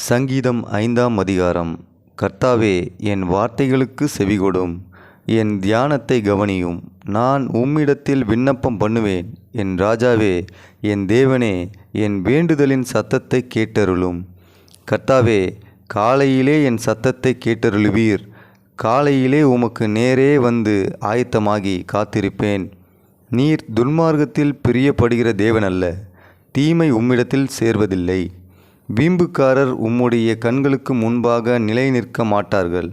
சங்கீதம் ஐந்தாம் அதிகாரம். கர்த்தாவே என் வார்த்தைகளுக்கு செவிகொடும். என் தியானத்தை கவனியும். நான் உம்மிடத்தில் விண்ணப்பம் பண்ணுவேன். என் ராஜாவே என் தேவனே என் வேண்டுதலின் சத்தத்தை கேட்டருளும். கர்த்தாவே காலையிலே என் சத்தத்தை கேட்டருளுவீர். காலையிலே உமக்கு நேரே வந்து ஆயத்தமாகி காத்திருப்பேன். நீர் துன்மார்க்கத்தில் பிரியப்படுகிற தேவனல்ல. தீமை உம்மிடத்தில் சேர்வதில்லை. வீம்புக்காரர் உம்முடைய கண்களுக்கு முன்பாக நிலை நிற்க மாட்டார்கள்.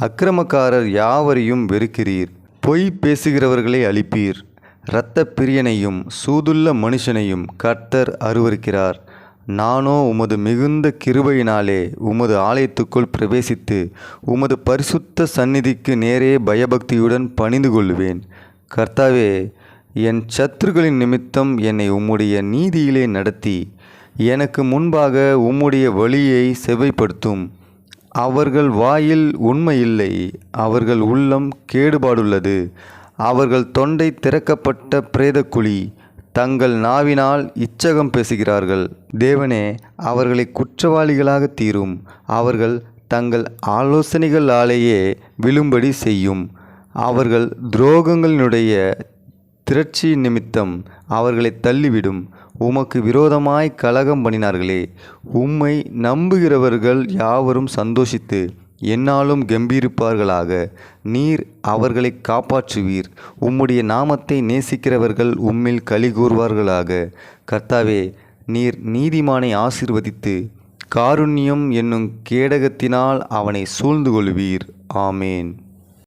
அக்கிரமக்காரர் யாவரையும் வெறுக்கிறீர். பொய் பேசுகிறவர்களை அழிப்பீர். இரத்த பிரியனையும் சூதுள்ள மனுஷனையும் கர்த்தர் அருவருக்கிறார். நானோ உமது மிகுந்த கிருபையினாலே உமது ஆலயத்துக்குள் பிரவேசித்து உமது பரிசுத்த சந்நிதிக்கு நேரே பயபக்தியுடன் பணிந்து கொள்ளுவேன் கர்த்தாவே என் சத்துருகளின் நிமித்தம் என்னை உம்முடைய நீதியிலே நடத்தி எனக்கு முன்பாக உம்முடைய வழியை செவைப்படுத்தும். அவர்கள் வாயில் உண்மையில்லை. அவர்கள் உள்ளம் கேடுபாடுள்ளது. அவர்கள் தொண்டை திறக்கப்பட்ட பிரேதக்குழி. தங்கள் நாவினால் இச்சகம் பேசுகிறார்கள். தேவனே அவர்களை குற்றவாளிகளாக தீரும். அவர்கள் தங்கள் ஆலோசனைகளாலேயே விழும்படி செய்யும். அவர்கள் துரோகங்களினுடைய திரட்சி நிமித்தம் அவர்களை தள்ளிவிடும். உமக்கு விரோதமாய் கலகம் பண்ணினார்களே உம்மை நம்புகிறவர்கள் யாவரும் சந்தோஷித்து என்னாலும் கம்பீரிப்பார்களாக. நீர் அவர்களை காப்பாற்றுவீர். உம்முடைய நாமத்தை நேசிக்கிறவர்கள் உம்மில் களி கூறுவார்களாக கர்த்தாவே நீர் நீதிமானை ஆசிர்வதித்து காருண்யம் என்னும் கேடகத்தினால் அவனை சூழ்ந்து கொள்வீர். ஆமேன்.